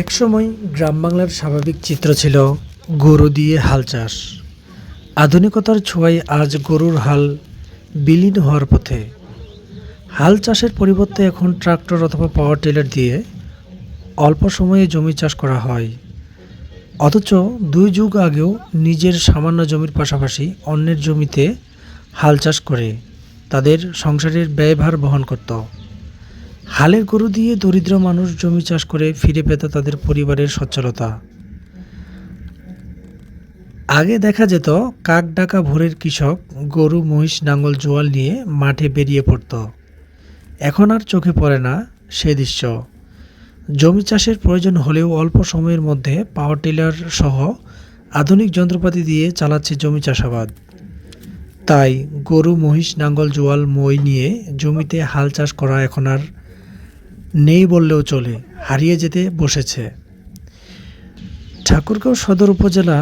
একসময় গ্রাম বাংলার স্বাভাবিক চিত্র ছিল গরু দিয়ে হাল চাষ। আধুনিকতার ছোঁয়ায় আজ গরুর হাল বিলীন হওয়ার পথে। হাল চাষের পরিবর্তে এখন ট্রাক্টর অথবা পাওয়ার টিলার দিয়ে অল্প সময়ে জমি চাষ করা হয়। অথচ দুই যুগ আগেও নিজের সামান্য জমির পাশাপাশি অন্যের জমিতে হাল চাষ করে তাদের সংসারের ব্যয়ভার বহন করত। হালের গরু দিয়ে দরিদ্র মানুষ জমি চাষ করে ফিরে পেত তাদের পরিবারের সচ্ছলতা। আগে দেখা যেত কাক ডাকা ভোরের কৃষক গরু, মহিষ, নাঙ্গল, জোয়াল নিয়ে মাঠে বেরিয়ে পড়ত। এখন আর চোখে পড়ে না সে দৃশ্য। জমি চাষের প্রয়োজন হলেও অল্প সময়ের মধ্যে পাওয়ার টিলার সহ আধুনিক যন্ত্রপাতি দিয়ে চালাচ্ছে জমি চাষাবাদ। তাই গরু, মহিষ, নাঙ্গল, জোয়াল, মই নিয়ে জমিতে হাল চাষ করা এখন আর নেই বললেও চলে, হারিয়ে যেতে বসেছে। ঠাকুরগাঁও সদর উপজেলা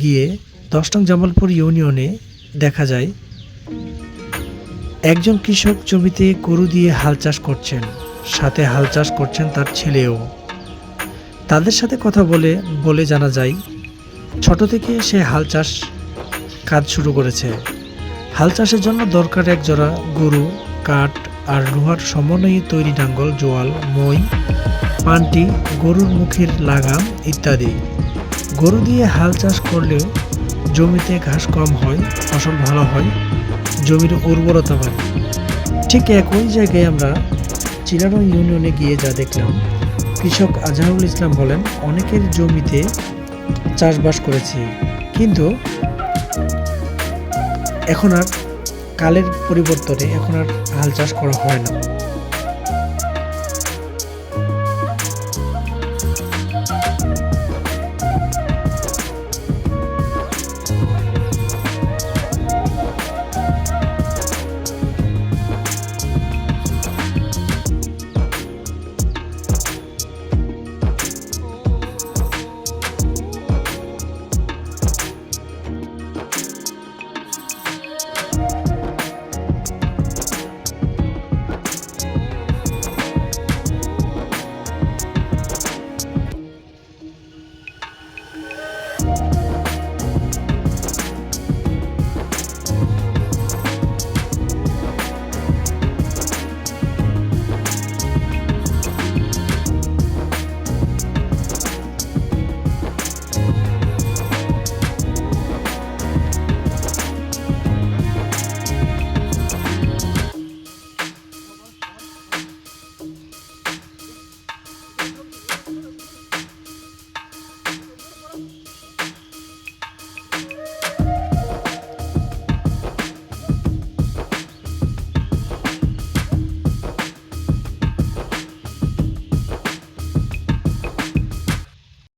গিয়ে দশ নং জামালপুর ইউনিয়নে দেখা যায়, একজন কৃষক জমিতে গরু দিয়ে হাল চাষ করছেন, সাথে হাল চাষ করছেন তার ছেলেও। তাদের সাথে কথা বলে বলে জানা যায়, ছোট থেকে সে হাল চাষ কাজ শুরু করেছে। হাল চাষের জন্য দরকার এক জোড়া গরু, কাঠ আর লোহার সমন্বয়ে তৈরি নাঙ্গল, জোয়াল, মই, পানটি, গরুর মুখের লাগাম ইত্যাদি। গরু দিয়ে হাল চাষ করলে জমিতে ঘাস কম হয়, ফসল ভালো হয়, জমির উর্বরতা বাড়ে। ঠিক একই জায়গায় আমরা চিলানো ইউনিয়নে গিয়ে যা দেখলাম, কৃষক আজহারুল ইসলাম বলেন, অনেকের জমিতে চাষবাস করেছি, কিন্তু এখন আর কালের পরিবর্তনে এখন আর হাল চাষ করা হয় না।